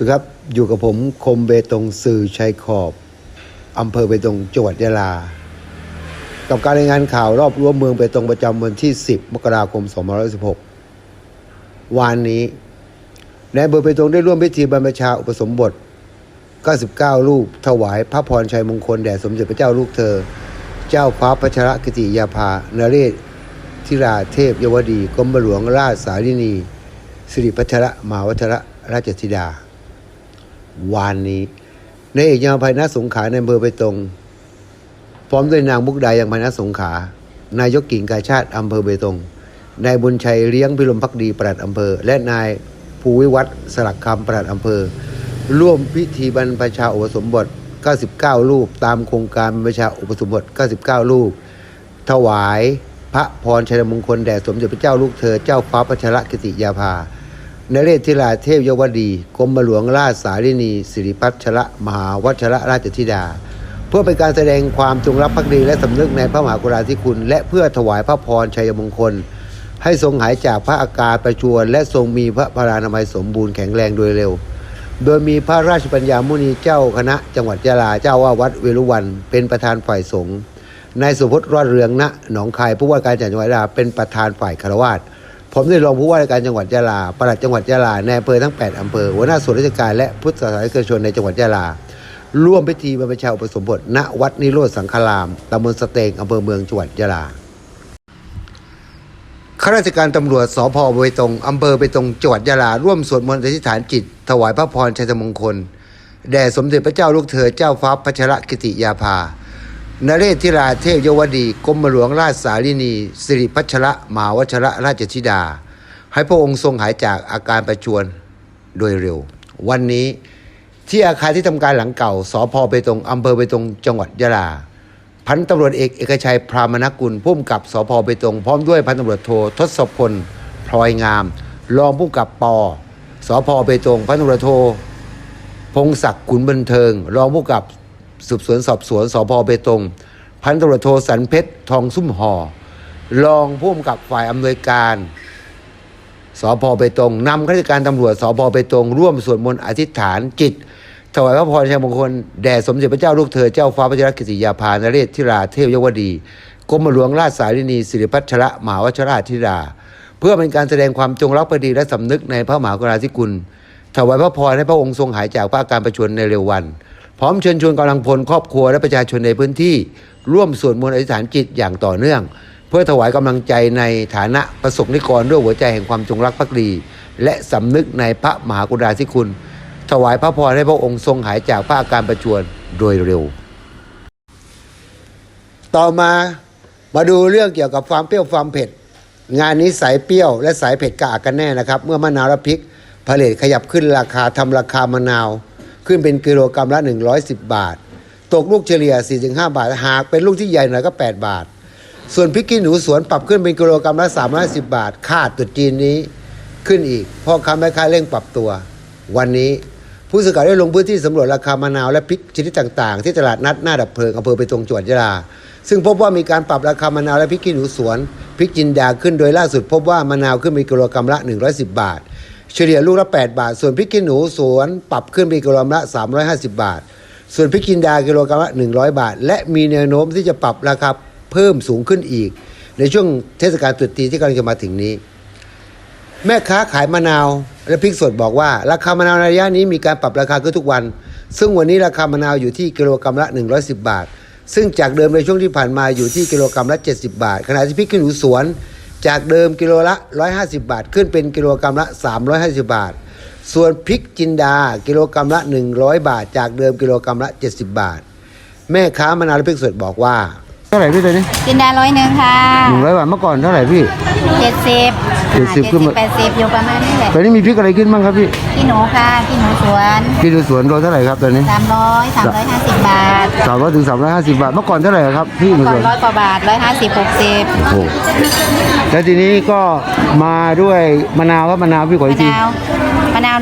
สวัสดีครับ อยู่กับผมคมเบตงสื่อชัยขอบอำเภอเบตงจังหวัดยะลา กับการรายงานข่าวรอบรั้วเมืองเบตงประจำวันที่ 10 มกราคม 2516 วานนี้ในอำเภอเบตงได้ร่วมพิธีบรรพชาอุปสมบท 99 รูป ถวายพระพรชัยมงคลแด่สมเด็จพระเจ้าลูกเธอ เจ้าฟ้าพัชรกิติยาภานเรศธิราเทพยวดีกรมหลวงราชสารินีสิริพัชระมหาวัชระราชธิดา วานนี้ในเอกยังภัยนาสงขาในอำเภอไปตรง พร้อมด้วยนางมุกดายังภัยนาสงขานายกกิ่งกาชาติอำเภอเบตง นายบุญชัยเลี้ยงพิรมพักดีปลัดอำเภอ และนายภูวิวัฒน์สลักคำปลัดอำเภอ ร่วมพิธีบรรพชาอุปสมบท 99 รูป ตามโครงการบรรพชาอุปสมบท 99 รูป ถวายพระพรชัยมงคลแด่สมเด็จพระเจ้าลูกเธอเจ้าฟ้าพัชรกิติยาภา นเรศธิราเทพยวดีกรมหลวงราชสารินีสิริพัชระมหาวัชระราชธิดา เพื่อเป็นการแสดงความจงรักภักดีและสำนึกในพระมหากราธิคุณ และเพื่อถวายพระพรชัยมงคล ให้ทรงหายจากพระอาการประชวรและทรงมีพระพลานามัยสมบูรณ์แข็งแรงโดยเร็ว โดยมีพระราชปัญญามุนีเจ้าคณะ จังหวัดยะลาเจ้าว่าวัดเวรุวัน เป็นประธานฝ่ายสงฆ์นายสุพจน์รอดเรืองณหนองคายผู้ว่าการจังหวัดยะลาเป็นประธานฝ่ายคารวาส ผมได้รองผู้ว่าราชการจังหวัดยะลาปลัดจังหวัดยะลาในอำเภอทั้ง 8 อำเภอหัวหน้าส่วนราชการและพุทธศาสนิกชนในจังหวัดยะลา ร่วมพิธีบรรพชาอุปสมบท ณ วัดนิโรธสังฆรามตำบลสเตงอำเภอเมืองจังหวัดยะลาข้าราชการตำรวจสพเบตงอำเภอเบตงจังหวัดยะลา ร่วมสวดมนต์อธิษฐานจิต ถวายพระพรชัยมงคล แด่สมเด็จพระเจ้าลูกเธอเจ้าฟ้าพัชรกิติยาภา นเรศธิราเทพยวดีกรมหลวงราชสารินี สิริพัชระมหาวัชระราชธิดา ให้พระองค์ทรงหายจากอาการประชวรโดยเร็ว วันนี้ที่อาคารที่ทำการหลังเก่าสพเบตงอำเภอเบตงจังหวัดยะลา พันตำรวจเอกเอกชัยพรามนกุลผู้กำกับสพเบตงพร้อมด้วยพันตำรวจโททศพลพลอยงาม รองผู้กับปอสพเบตงพันตำรวจโทพงศักดิ์ขุนบันเทิง รองผู้กำกับ สืบสวนสอบสวนสพเบตง พันตำรวจโทสันเพชรทองซุ่มห่อรองผู้กำกับฝ่ายอำนวยการสพเบตงนำข้าราชการตำรวจสพเบตง ร่วมสวดมนต์อธิษฐานจิต ถวายพระพรชัยมงคลแด่สมเด็จพระเจ้าลูกเธอเจ้าฟ้าพระชรกิติยาภานเรศธิราเทพยวดี กรมหลวงราชสารินีสิริพัชระมหาวชราธิดาเพื่อเป็นการแสดงความจงรักภักดีและสำนึกในพระมหากรุณาธิคุณถวายพระพรให้พระองค์ทรงหายจากพระอาการประชวรในเร็ววัน พร้อมเชิญชวนกำลังพลครอบครัวและประชาชนในพื้นที่ ร่วมสวดมนต์อธิษฐานจิตอย่างต่อเนื่อง เพื่อถวายกำลังใจในฐานะประสบนิกรด้วยหัวใจแห่งความจงรักภักดี และสำนึกในพระมหากรุณาธิคุณ ถวายพระพรให้พระองค์ทรงหายจากพระอาการประชวรโดยเร็ว ต่อมามาดูเรื่องเกี่ยวกับความเปรี้ยวความเผ็ด งานนี้สายเปรี้ยวและสายเผ็ดกะกันแน่นะครับ เมื่อมะนาวและพริกผลิตขยับขึ้นราคาทำราคามะนาว ขึ้นเป็นกิโลกรัมละ 110 บาท ตกลูกเฉลี่ย 4-5 บาท หากเป็นลูกที่ใหญ่หน่อยก็ 8 บาท ส่วนพริกขี้หนูสวนปรับขึ้นเป็นกิโลกรัมละ310บาทค่าตรุดจีนนี้ขึ้นอีกพ่อค้าแม่ค้าเร่งปรับตัว วันนี้ผู้สื่อข่าวได้ลงพื้นที่สำรวจราคามะนาวและพริกชนิดต่างๆ ที่ตลาดนัดหน้าดับเพลิงอำเภอไปตรงจังหวัดยะลา ซึ่งพบว่ามีการปรับราคามะนาวและพริกขี้หนูสวนพริกจินดาขึ้นโดยล่าสุดพบว่ามะนาวขึ้นเป็นกิโลกรัมละ 110 บาท เฉลี่ยลูกละ 8 บาท ส่วนพริกขี้หนูสวนปรับขึ้นเป็นกิโลกรัมละ 350 บาท ส่วนพริกจินดากิโลกรัมละ 100 บาท และมีแนวโน้มที่จะปรับราคาเพิ่มสูงขึ้นอีก ในช่วงเทศกาลตรุษจีนที่กำลังจะมาถึงนี้ แม่ค้าขายมะนาวและพริกสดบอกว่า ราคามะนาวในระยะนี้มีการปรับราคาขึ้นทุกวัน ซึ่งวันนี้ราคามะนาวอยู่ที่กิโลกรัมละ 110 บาท ซึ่งจากเดิมในช่วงที่ผ่านมาอยู่ที่กิโลกรัมละ 70 บาท ขณะที่พริกขี้หนูสวน จากเดิมกิโลละ 150 บาท ขึ้นเป็นกิโลกรัมละ 350 บาท ส่วนพริกจินดากิโลกรัมละ 100 บาท จากเดิมกิโลกรัมละ 70 บาท แม่ค้ามะนาวและพริกสดบอกว่า เท่าไหร่พี่ตัวนี้กินได้ร้อยหนึ่งค่ะหนึ่งร้อยบาทเมื่อก่อนเท่าไหร่พี่เจ็ดสิบเจ็ดสิบขึ้นมาแปดสิบอยู่ประมาณนี้แหละตอนนี้มีพริกอะไรขึ้นบ้างครับพี่ขี้หนูค่ะขี้หนูสวนพี่ดูสวนโลเท่าไหร่ครับตอนนี้สามร้อยสามร้อยห้าสิบบาทสามร้อยถึงสามร้อยห้าสิบบาทเมื่อก่อนเท่าไหร่ครับพี่ดูก่อสนวนร้อยกว่าบาทร้อยห้าสิบหกสิบโอ้แล้วทีนี้ก็มาด้วยมะนาวครับมะนาวพี่ขอมะอีกทีนาวมะนาว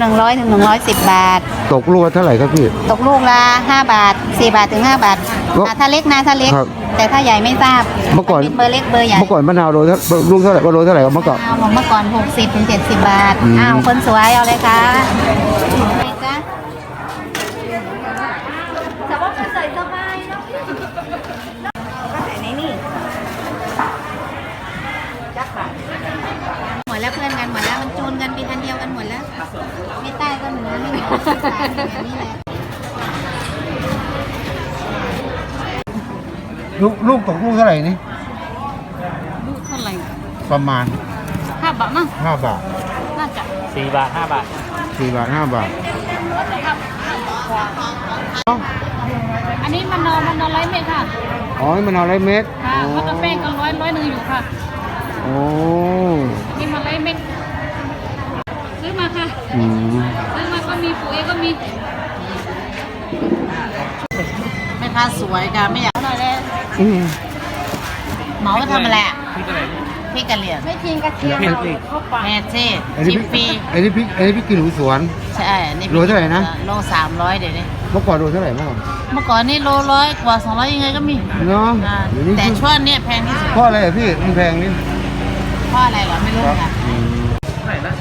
หนึ่งร้อยถึงหนึ่งร้อยสิบบาท ตกลูกละเท่าไหร่ครับพี่ ตกลูกละห้าบาทสี่บาทถึงห้าบาทแล้วอะถ้าเล็กนะถ้าเล็ก ครับ แต่ถ้าใหญ่ไม่ทราบเมื่อก่อนป็เบอร์เล็กเบอร์ใหญ่เมื่อก่อนมะนาวโลเท่าลูกเท่าไหร่ว่าโลเท่าไหร่ครับเมื่อก่อน เอาเมื่อก่อนหกสิบถึงเจ็ดสิบบาท อืม อ้าวคนสวยเอาเลยค่ะไหนจ๊ะ แล้วเพื่อนกันหมดแล้วมันจูนกันเป็นอันเดียวกันหมดแล้วไม่ใต้ก็เหนือไม่เหนือก็อีสานอย่างนี้แห ละลูกลูกตกลูกเท่าไหร่นี่ลูกเท่าไหร่ประมาณห้าบาทมั้งห้าบาทน่าจะสี่บาทห้าบาทสี่บาทห้าบาทอันนี้มันนอนมันนอนไรเม็ดค่ะอ๋อนี่มันเอาไรเม็ดค่ะมันก็แป้งก็ร้อยร้อยหนึ่งอยู่ค่ะโอ้นี่มันไรเม็ด ซื้อมาค่ะอืมซื้อมาก็มีปุ๋ยก็มีแม่ค้าสวยค่ะไม่อยากหน่อยเลยอืมหมอมาทำอะไรอะพี่ก็ไหนพริกกะเหรี่ยงไม่กินกระเทียมเผ็ดสิแม่เจ๊อันนี้ชิมพริกฟรีอันนี้พริกอันนี้พริกขี้หนูสวน ใช่นี่โลเท่าไหร่นะ โลสามร้อยเดี๋ยวนี้เมื่อก่อนโลเท่าไหร่เมื่อก่อนเมื่อก่อนนี่โลร้อยกว่าสองร้อยยังไงก็มีเนาะอ่าเดี๋ยวนี้แต่ช่วงเนี้ยแพงที่สุดเพราะอะไรอะพี่มันแพงนี่เพราะอะไรเหรอไม่รู้ค่ะ อืมเท่าไหร่นะ